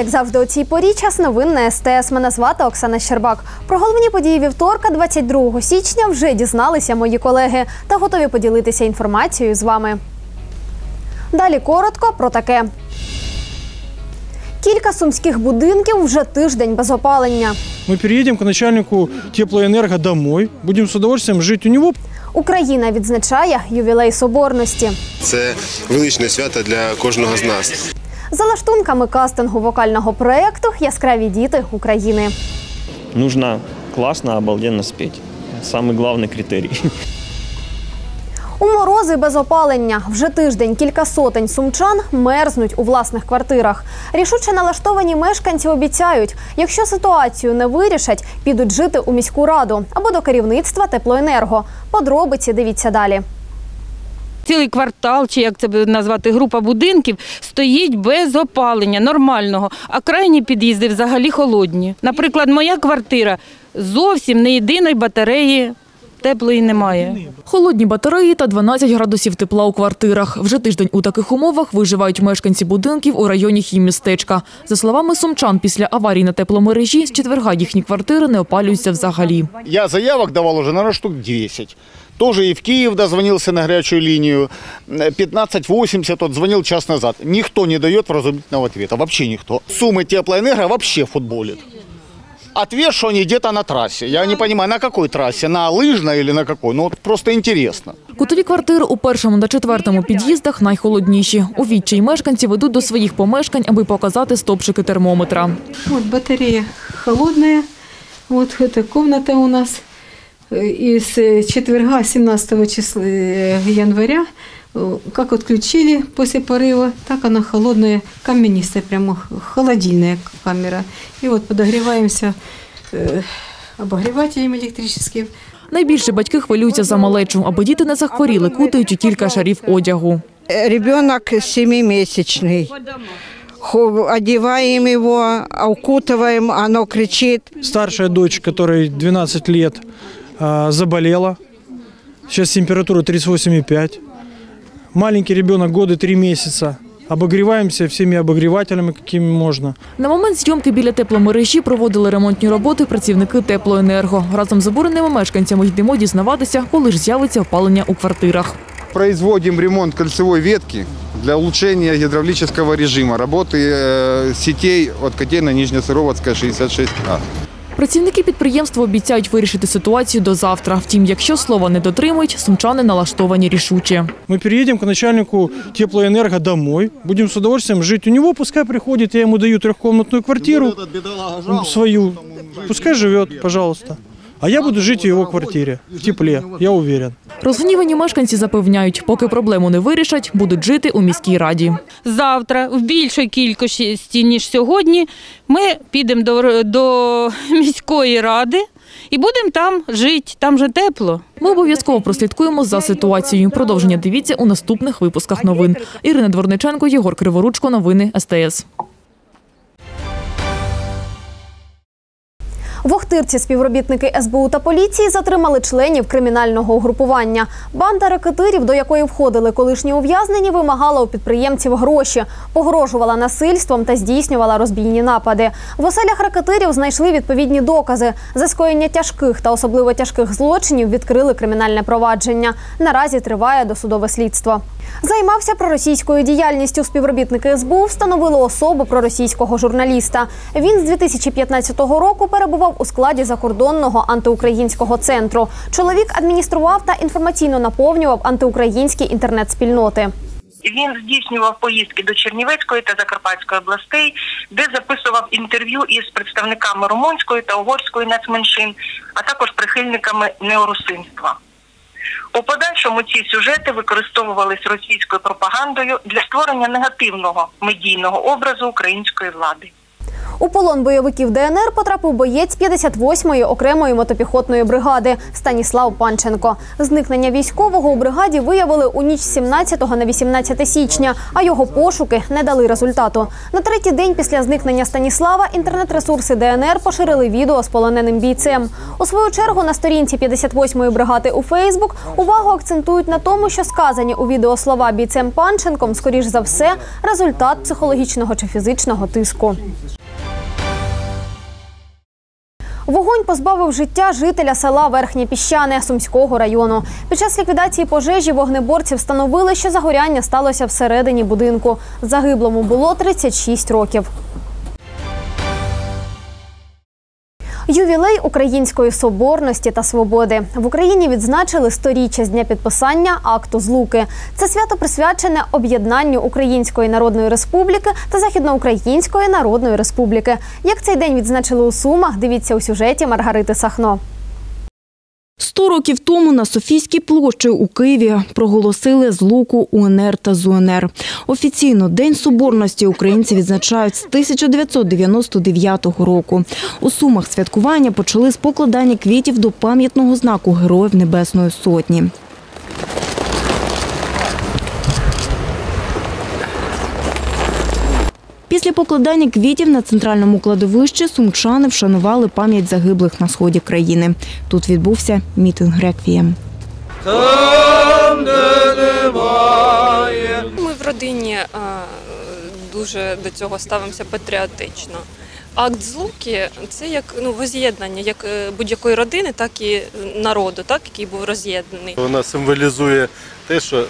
Як завжди, у цій порі час новин на СТС. Мене звати Оксана Щербак. Про головні події вівторка, 22 січня, вже дізналися мої колеги та готові поділитися інформацією з вами. Далі коротко про таке. Кілька сумських будинків вже тиждень без опалення. Мы переедем к начальнику теплоэнерго домой, будем с удовольствием жить у него. Україна відзначає ювілей соборності. Це величне свято для кожного з нас. За лаштунками кастингу вокального проєкту Яскраві діти України. нужно классно, обалденно спеть. Самый главный критерий. У морози без опалення вже тиждень кілька сотень сумчан мерзнуть у власних квартирах. Рішуче налаштовані мешканці обіцяють, якщо ситуацію не вирішать, підуть жити у міську раду або до керівництва теплоенерго. Подробиці дивіться далі. Цілий квартал, чи як це буде назвати, група будинків стоїть без опалення нормального, а крайні під'їзди взагалі холодні. Наприклад, моя квартира зовсім не єдиної батареї теплої немає. Холодні батареї та 12 градусів тепла у квартирах. Вже тиждень у таких умовах виживають мешканці будинків у районі хіммістечка. За словами сумчан, після аварії на тепломережі з четверга їхні квартири не опалюються взагалі. Я заявок давал уже, наверное, штук 10. Тоже и в Киев дозвонился на горячую линию. 1580 вот звонил час назад. Никто не дает вразумительного ответа. Вообще никто. Суммы теплоэнерго вообще футболит. Ответ, что они где-то на трассе. Я не понимаю, на какой трассе? На лыжной или на какой? Ну, вот просто интересно. Кутові квартири у першому та четвертому під'їздах найхолодніші. У відчай мешканці ведуть до своїх помешкань, аби показати стопчики термометра. Вот батарея холодная. Вот эта комната у нас. Э, И с четверга, 17 числа э, января, э, как отключили после порыва, так она холодная, каменистая, прямо х- холодильная камера. И вот подогреваемся э, обогревателем электрическим. Найбільше батьки хвилюються за малечу, аби діти не захворіли, кутають у кілька шарів одягу. Ребенок семимесячный. Хо- Одеваем его, укутываем, оно кричит. Старшая дочь, которой 12 лет, а, заболела. Сейчас температура 38,5. Маленький ребенок года 3 месяца. Обогреваемся всеми обогревателями, какими можно. На момент зйомки біля тепломережі проводили ремонтні роботи працівники теплоенерго. Разом з обуреними мешканцями йдемо дізнаватися, коли ж з'явиться опалення у квартирах. Производим ремонт кольцевой ветки для улучшения гидравлического режима работы э, сетей от котельной Нижнесыроватская 66А. Працівники підприємства обіцяють вирішити ситуацію до завтра. Втім, якщо слова не дотримують, сумчани налаштовані рішуче. Ми переїдемо к начальнику теплоенерго домой, будем з удовольствием жити. у нього Пускай приходить, я йому даю трьохкомнатну квартиру свою. Пускай живет, пожалуйста. А я буду жить в его квартире, в тепле, я уверен. Розгнівані мешканці запевняють, поки проблему не вирішать, будуть жити у міській раді. Завтра, в більшій кількості, ніж сьогодні, ми підемо до, до міської ради і будемо там жити, там же тепло. Ми обов'язково прослідкуємо за ситуацією. Продовження дивіться у наступних випусках новин. Ірина Дворниченко, Єгор Криворучко. Новини СТС. В Охтирці співробітники СБУ та поліції затримали членів кримінального угрупування. Банда рекетирів, до якої входили колишні ув'язнені, вимагала у підприємців гроші, погрожувала насильством та здійснювала розбійні напади. В оселях рекетирів знайшли відповідні докази. За скоєння тяжких та особливо тяжких злочинів відкрили кримінальне провадження. Наразі триває досудове слідство. Займався проросійською діяльністю. Співробітники СБУ встановили особу проросійського журналіста. Він з 2015 року перебував у складі закордонного антиукраїнського центру. Чоловік адміністрував та інформаційно наповнював антиукраїнські інтернет-спільноти. Він здійснював поїздки до Чернівецької та Закарпатської областей, де записував інтерв'ю із представниками румунської та угорської нацменшин, а також прихильниками неорусинства. У подальшому ці сюжети використовувались російською пропагандою для створення негативного медійного образу української влади. У полон бойовиків ДНР потрапив боєць 58-ї окремої мотопіхотної бригади Станіслав Панченко. Зникнення військового у бригаді виявили у ніч з 17 на 18 січня, а його пошуки не дали результату. На третій день після зникнення Станіслава інтернет-ресурси ДНР поширили відео з полоненим бійцем. У свою чергу на сторінці 58-ї бригади у Фейсбук увагу акцентують на тому, що сказані у відео слова бійцем Панченком, скоріш за все, результат психологічного чи фізичного тиску. Вогонь позбавив життя жителя села Верхнє Піщане Сумського району. Під час ліквідації пожежі вогнеборці встановили, що загоряння сталося всередині будинку. Загиблому було 36 років. Ювілей української соборності та свободи в Україні відзначили сторіччя з дня підписання акту злуки. Це свято присвячене об'єднанню Української Народної Республіки та Західноукраїнської Народної Республіки. Як цей день відзначили у Сумах? Дивіться у сюжеті Маргарити Сахно. Сто років тому на Софійській площі у Києві проголосили злуку УНР та ЗУНР. Офіційно День Соборності українці відзначають з 1999 року. У Сумах святкування почали з покладання квітів до пам'ятного знаку Героїв Небесної Сотні. Покладання квітів на центральному кладовищі сумчани вшанували пам'ять загиблих на сході країни. Тут відбувся мітинг реквієм. Ми в родині а, дуже до цього ставимося патріотично. Акт злуки це як ну воз'єднання як е, будь-якої родини, так і народу, так який був роз'єднаний. Вона символізує те, що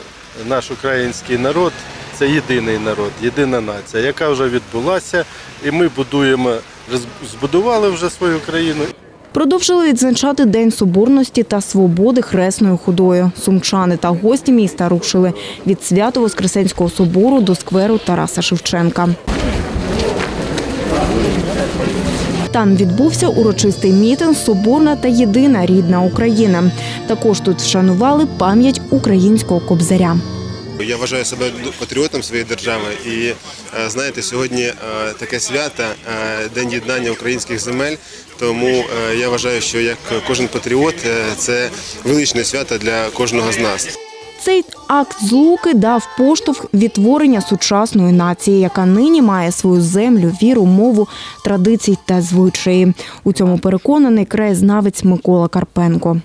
наш український народ це єдиний народ, єдина нація, яка вже відбулася, і ми будуємо, збудували вже свою країну. Продовжили відзначати День Соборності та Свободи хресною ходою. Сумчани та гості міста рушили від Свято-Воскресенського собору до скверу Тараса Шевченка. Там відбувся урочистий мітинг Соборна та єдина рідна Україна. Також тут вшанували пам'ять українського кобзаря. Я вважаю себе патріотом своєї держави, і е, знаєте, сьогодні е, таке свято, е, День єднання українських земель. Тому я вважаю, що як кожен патріот, це величне свято для кожного з нас. Цей акт злуки дав поштовх відтворення сучасної нації, яка нині має свою землю, віру, мову, традиції та звичаї. У цьому переконаний краєзнавець Микола Карпенко.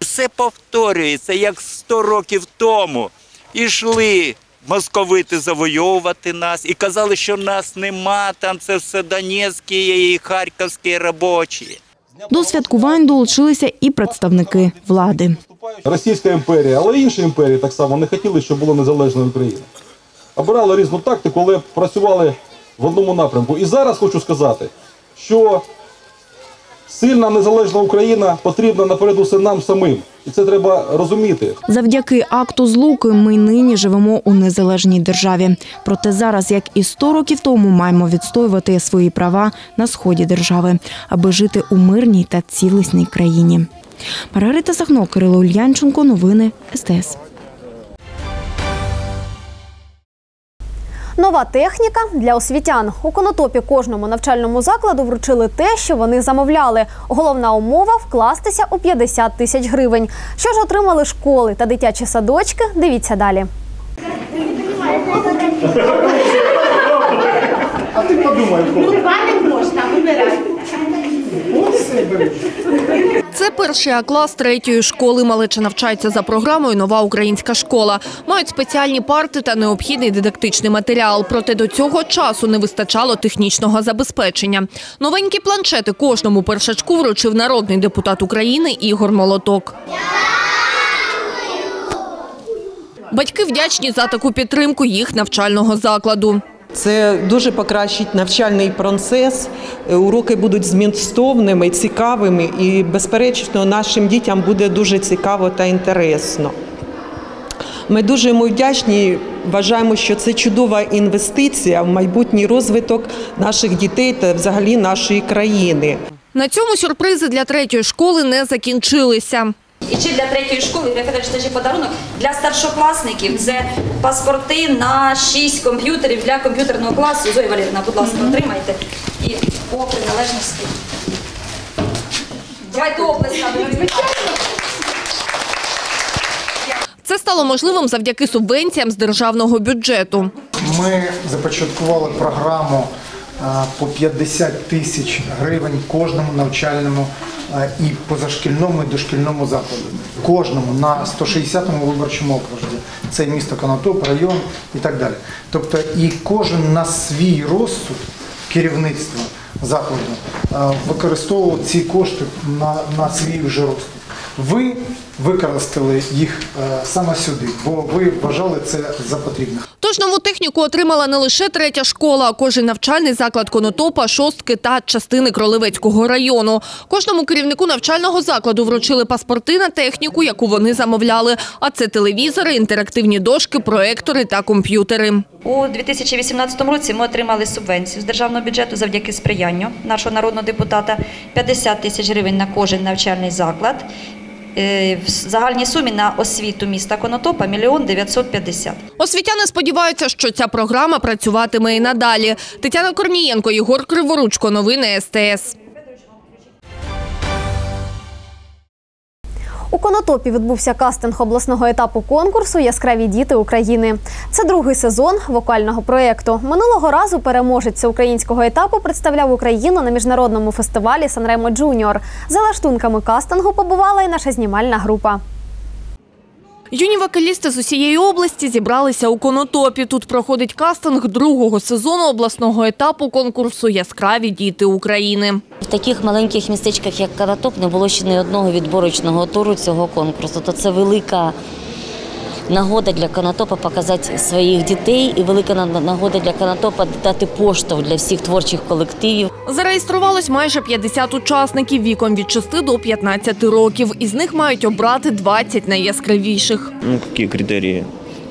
Все повторюється, як 100 років тому. Ішли московити завойовувати нас і казали, що нас нема, там це все донецькі і харківські робочі. До святкувань долучилися і представники влади. Російська імперія, але й інші імперії так само не хотіли, щоб було незалежної України. Обирали різну тактику, але працювали в одному напрямку. І зараз хочу сказати, що сильна незалежна Україна потрібна напередусе нам самим. І це треба розуміти. Завдяки акту злуки ми нині живемо у незалежній державі. Проте зараз, як і 100 років тому, маємо відстоювати свої права на сході держави, аби жити у мирній та цілісній країні. Маргарита Сахно, Кирило Ульянченко, новини СТС. Нова техніка для освітян. У конотопі кожному навчальному закладу вручили те, що вони замовляли. Головна умова вкластися у 50 тисяч гривень. Що ж отримали школи та дитячі садочки? Дивіться далі. А ти подумай. Ну, два не можна, вибирай. Це перший А клас третьої школи. Малеча навчається за програмою Нова українська школа. Мають спеціальні парти та необхідний дидактичний матеріал. Проте до цього часу не вистачало технічного забезпечення. Новенькі планшети кожному першачку вручив народний депутат України Ігор Молоток. Батьки вдячні за таку підтримку їх навчального закладу. Це дуже покращить навчальний процес. Е, Уроки будуть змістовними, цікавими, і, безперечно, нашим дітям буде дуже цікаво та інтересно. Ми дуже йому вдячні. Вважаємо, що це чудова інвестиція в майбутній розвиток наших дітей та взагалі нашої країни. На цьому сюрпризи для третьої школи не закінчилися. І чи для третьої школи, Ігор Федорович, це ще подарунок для старшокласників. Це паспорти на 6 комп'ютерів для комп'ютерного класу. Зоя Валерівна, будь ласка, отримайте. І по приналежності. Давайте оплесками. Це стало можливим завдяки субвенціям з державного бюджету. Ми започаткували програму по 50 тисяч гривень кожному навчальному і позашкільному і дошкільному закладу. Кожному на 160-му виборчому окрузі. Це місто Конотоп, район і так далі. Тобто і кожен на свій розсуд керівництва закладу використовував ці кошти на, на свій вже розсуд. Ви використали їх е, саме сюди, бо ви вважали це за потрібне. Тож нову техніку отримала не лише третя школа, а кожен навчальний заклад Конотопа, Шостки та частини Кролевецького району. Кожному керівнику навчального закладу вручили паспорти на техніку, яку вони замовляли. А це телевізори, інтерактивні дошки, проектори та комп'ютери. У 2018 році ми отримали субвенцію з державного бюджету завдяки сприянню нашого народного депутата 50 тисяч гривень на кожен навчальний заклад. Е, В загальній сумі на освіту міста Конотопа мільйон 950. Освітяни сподіваються, що ця програма працюватиме і надалі. Тетяна Корнієнко, Єгор Криворучко. Новини СТС. У Конотопі відбувся кастинг обласного етапу конкурсу Яскраві діти України. Це другий сезон вокального проєкту. Минулого разу переможець українського етапу представляв Україну на міжнародному фестивалі Санремо Джуніор. За лаштунками кастингу побувала і наша знімальна група. Юні вокалісти з усієї області зібралися у Конотопі. Тут проходить кастинг другого сезону обласного етапу конкурсу Яскраві діти України. В таких маленьких містечках, як Конотоп, не було ще ні одного відборочного туру цього конкурсу. То це велика нагода для Конотопа показати своїх дітей і велика на- нагода для Конотопа дати поштовх для всіх творчих колективів. Зареєструвалось майже 50 учасників віком від 6 до 15 років. Із них мають обрати 20 найяскравіших. Ну, які критерії?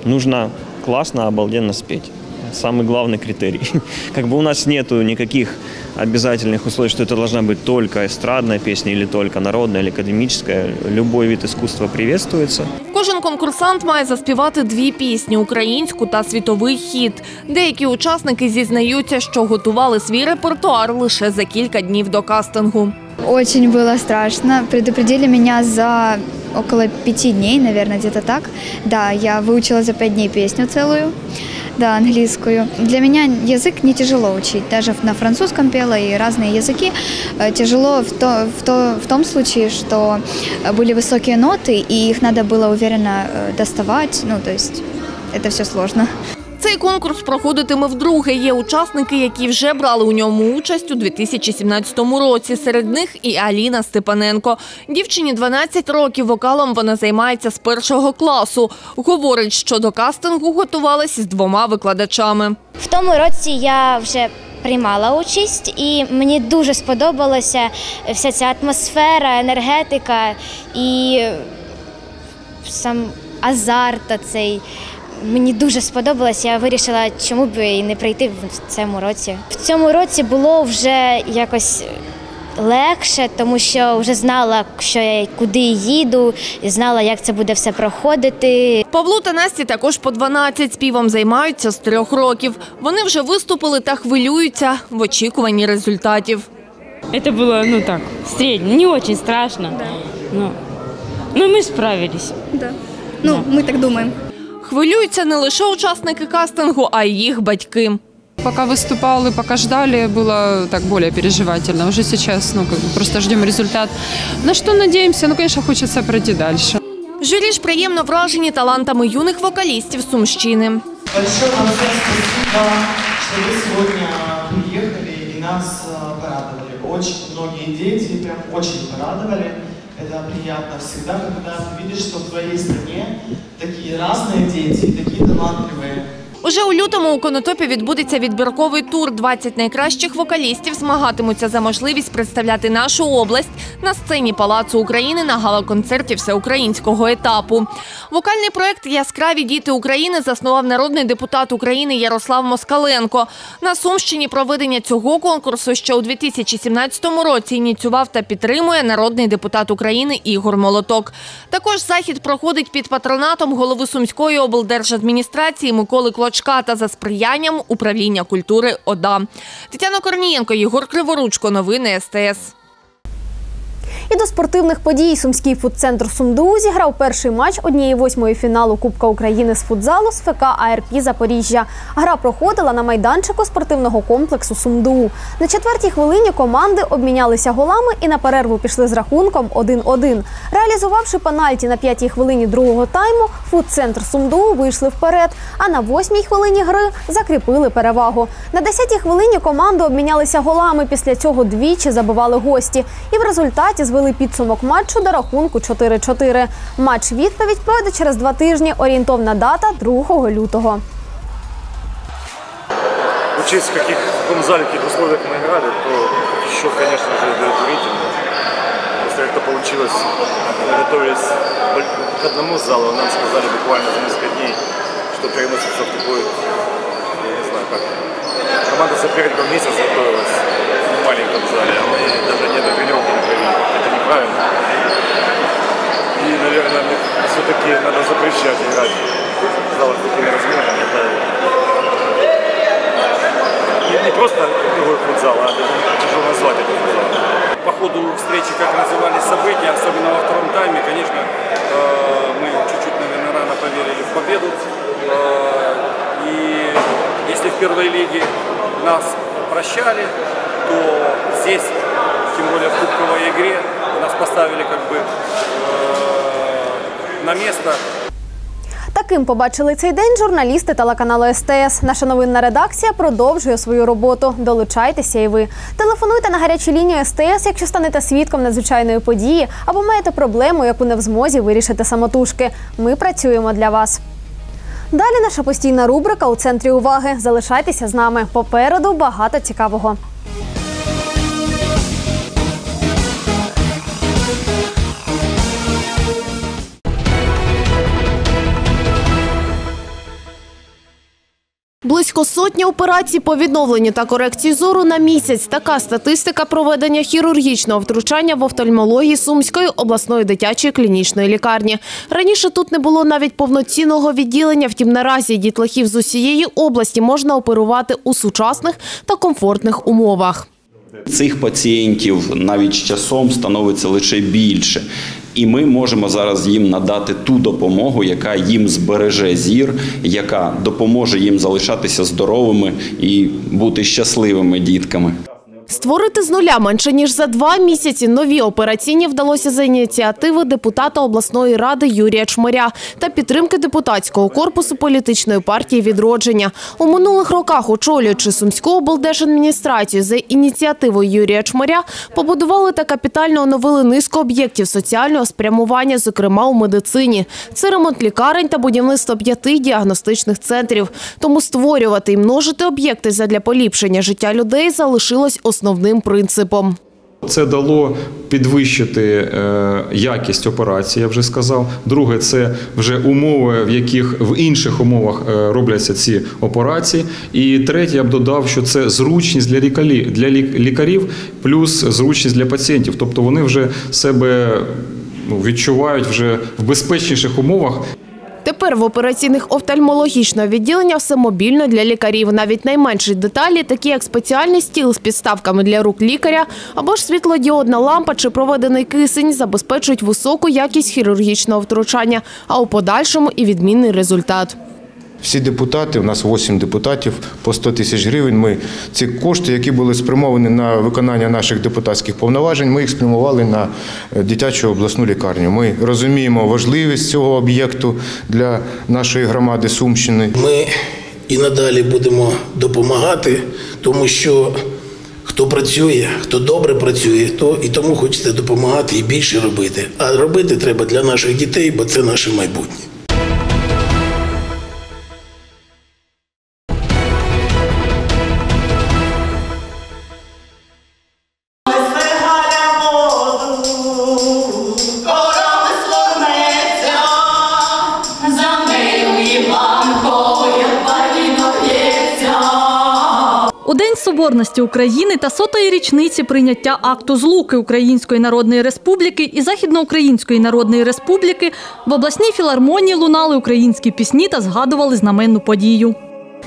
Нужно класно, обалденно спеть Самый главный критерий. Как бы у нас нету никаких обязательных условий, что это должна быть только эстрадная песня или только народная или академическая. Любой вид искусства приветствуется. Кожен конкурсант має заспівати дві пісні українську та світовий хіт. Деякі учасники зізнаються, що готували свій репертуар лише за кілька днів до кастингу. Очень было страшно. Предупредили меня за около пяти дней, наверное, где-то так. Да, я выучила за пять дней песню целую, да, английскую. Для меня язык не тяжело учить. Даже на французском пела и разные языки. Э, Тяжело в, то, в, то, в том случае, что э, были высокие ноты, и их надо было уверенно э, доставать. Ну, то есть это все сложно. Цей конкурс проходитиме вдруге. Є учасники, які вже брали у ньому участь у 2017 році. Серед них і Аліна Степаненко. Дівчині 12 років. Вокалом вона займається з першого класу. Говорить, що до кастингу готувалася з двома викладачами. В тому році я вже приймала участь, і мені дуже сподобалася вся ця атмосфера, енергетика і сам азарт цей. Мені дуже сподобалось. Я вирішила, чому б і не прийти в цьому році. В цьому році було вже якось легше, тому що вже знала, що я куди їду, і знала, як це буде все проходити. Павлу та Насті також по 12 співом займаються з трьох років. Вони вже виступили та хвилюються в очікуванні результатів. Это было, ну так, средне, не очень страшно. Но, но мы справились. Да. Ну, мы так думаем. Хвилюються не лише учасники кастингу, а й їх батьки. Пока выступал и пока ждали, было так более переживательно. Уже сейчас, ну, как бы просто ждем результат. На что надеемся? Ну, конечно, хочется пройти дальше. Журі ж приємно вражені талантами юних вокалістів Сумщини. Большое вам всем спасибо, что вы сегодня приехали и нас э, порадовали. Очень многие дети прям очень порадовали. Это приятно всегда, когда ты видишь, что в твоей стране такие разные дети, и такие талантливые. Уже у лютому у Конотопі відбудеться відбірковий тур. 20 найкращих вокалістів змагатимуться за можливість представляти нашу область на сцені Палацу України на гала-концерті всеукраїнського етапу. Вокальний проект Яскраві діти України заснував народний депутат України Ярослав Москаленко. На Сумщині проведення цього конкурсу ще у 2017 році ініціював та підтримує народний депутат України Ігор Молоток. Також захід проходить під патронатом голови Сумської облдержадміністрації Миколи Клочка та за сприянням управління культури ОДА. Тетяна Корнієнко, Єгор Криворучко. Новини СТС. І до спортивних подій сумський фудцентр Сумду зіграв перший матч однієї восьмої фіналу Кубка України з футзалу з ФК АРП Запоріжжя. Гра проходила на майданчику спортивного комплексу Сумду. На четвертій хвилині команди обмінялися голами і на перерву пішли з рахунком 1-1. Реалізувавши пенальті на п'ятій хвилині другого тайму, фудцентр Сумду вийшли вперед. А на восьмій хвилині гри закріпили перевагу. На десятій хвилині команди обмінялися голами. Після цього двічі забивали гості. І в результаті звели підсумок матчу до рахунку 4-4. Матч відповідь пройде через два тижні. Орієнтовна дата 2 лютого. Учесть, в каких, в каком зале, в каких условиях мы играли, то счет, конечно же, удовлетворительный. Если это получилось, мы готовились к одному залу, нам сказали буквально за несколько дней, что переносится в такой, я не знаю как, команда соперников месяц готовилась в Маленьком зале, а мы даже ни одной тренировки не провели. Это неправильно. И, наверное, все-таки надо запрещать играть в залах такими размерами. Это не, не просто другой футзал, а даже тяжело назвать это футзалом. По ходу встречи, как назывались события, особенно во втором тайме, конечно, э, мы чуть-чуть, наверное, рано поверили в победу. Э, И если в первой лиге нас прощали, то здесь, тем более в кубковой игре, нас поставили как бы э, на место. Таким побачили цей день журналісти телеканалу СТС. Наша новинна редакція продовжує свою роботу. Долучайтеся і ви. Телефонуйте на гарячу лінію СТС, якщо станете свідком надзвичайної події або маєте проблему, яку не в змозі вирішити самотужки. Ми працюємо для вас. Далі наша постійна рубрика у центрі уваги. Залишайтеся з нами. Попереду багато цікавого. Близько сотні операцій по відновленню та корекції зору на місяць. Така статистика проведення хірургічного втручання в офтальмології Сумської обласної дитячої клінічної лікарні. Раніше тут не було навіть повноцінного відділення. Втім, наразі дітлахів з усієї області можна оперувати у сучасних та комфортних умовах. Цих пацієнтів навіть часом становиться лише більше. І ми можемо зараз їм надати ту допомогу, яка їм збереже зір, яка допоможе їм залишатися здоровими і бути щасливими дітками. Створити з нуля менше ніж за два місяці нові операційні вдалося за ініціативи депутата обласної ради Юрія Чмиря та підтримки депутатського корпусу політичної партії Відродження. У минулих роках, очолюючи Сумську облдержадміністрацію за ініціативою Юрія Чмиря, побудували та капітально оновили низку об'єктів соціального спрямування, зокрема у медицині. Це ремонт лікарень та будівництво п'яти діагностичних центрів. Тому створювати і множити об'єкти задля поліпшення життя людей залишилось основним принципом. Це дало підвищити е, якість операції, я вже сказав. Друге, це вже умови, в яких в інших умовах е, робляться ці операції. І третє, я б додав, що це зручність для лікарів, для лікарів плюс зручність для пацієнтів. Тобто вони вже себе ну, відчувають вже в безпечніших умовах. Тепер в операційних офтальмологічного відділення все мобільно для лікарів. Навіть найменші деталі, такі як спеціальний стіл з підставками для рук лікаря або ж світлодіодна лампа чи проведений кисень, забезпечують високу якість хірургічного втручання, а у подальшому і відмінний результат. Всі депутати, у нас 8 депутатів по 100 тисяч гривень. Ми ці кошти, які були спрямовані на виконання наших депутатських повноважень, ми їх спрямували на е, дитячу обласну лікарню. Ми розуміємо важливість цього об'єкту для нашої громади Сумщини. Ми і надалі будемо допомагати, тому що хто працює, хто добре працює, то і тому хочеться допомагати і більше робити. А робити треба для наших дітей, бо це наше майбутнє. Соборності України та сотої річниці прийняття акту злуки Української Народної Республіки і Західноукраїнської Народної Республіки в обласній філармонії лунали українські пісні та згадували знаменну подію.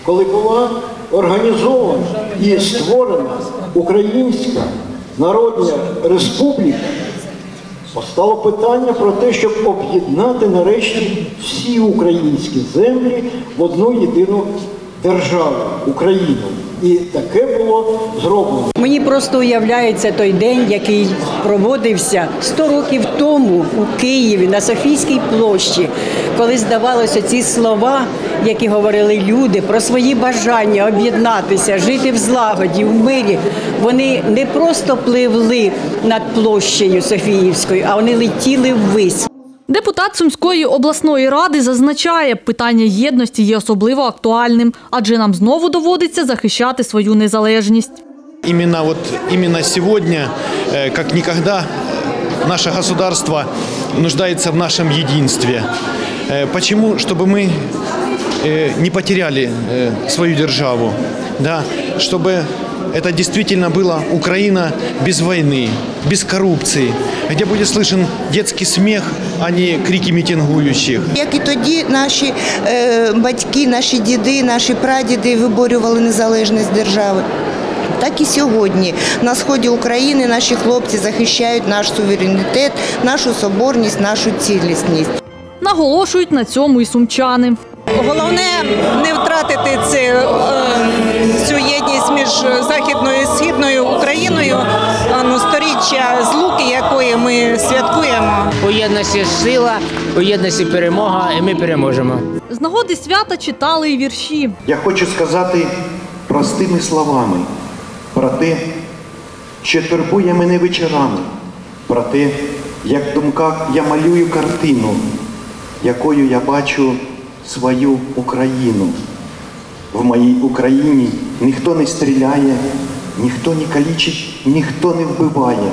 коли була організована і створена Українська Народна Республіка, постало питання про те, щоб об'єднати нарешті всі українські землі в одну єдину державу Україну. І таке було зроблено. Мені просто уявляється той день, який проводився 100 років тому у Києві на Софійській площі, коли здавалося ці слова, які говорили люди про свої бажання об'єднатися, жити в злагоді, в мирі. Вони не просто пливли над площею Софіївською, а вони летіли ввись. Депутат Сумської обласної ради зазначає, питання єдності є особливо актуальним, адже нам знову доводиться захищати свою незалежність. Именно вот именно сегодня, э, как никогда, наше государство нуждается в нашем единстве. Э, Почему? Чтобы мы э, не потеряли э, свою державу, да, чтобы это действительно была Украина без войны, без коррупции, где будет слышен детский смех, а не крики митингующих. Як і тоді наші е, батьки, наші діди, наші прадіди виборювали незалежність держави. Так і сьогодні на сході України наші хлопці захищають наш суверенітет, нашу соборність, нашу цілісність. Наголошують на цьому і сумчани. Головне не втратити це, е, цю єдність між західною і східною Україною, ну, сторіччя злуки, якої ми святкуємо. У єдності сила, у єдності перемога, і ми переможемо. З нагоди свята читали і вірші. Я хочу сказати простими словами про те, що турбує мене вечорами, про те, як в думках я малюю картину, якою я бачу свою Україну. В моїй Україні ніхто не стріляє, ніхто не калічить, ніхто не вбиває.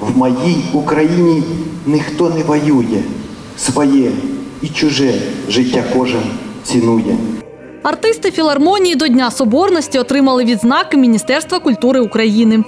В моїй Україні ніхто не воює. Своє і чуже життя кожен цінує. Артисти філармонії до Дня Соборності отримали відзнаки Міністерства культури України.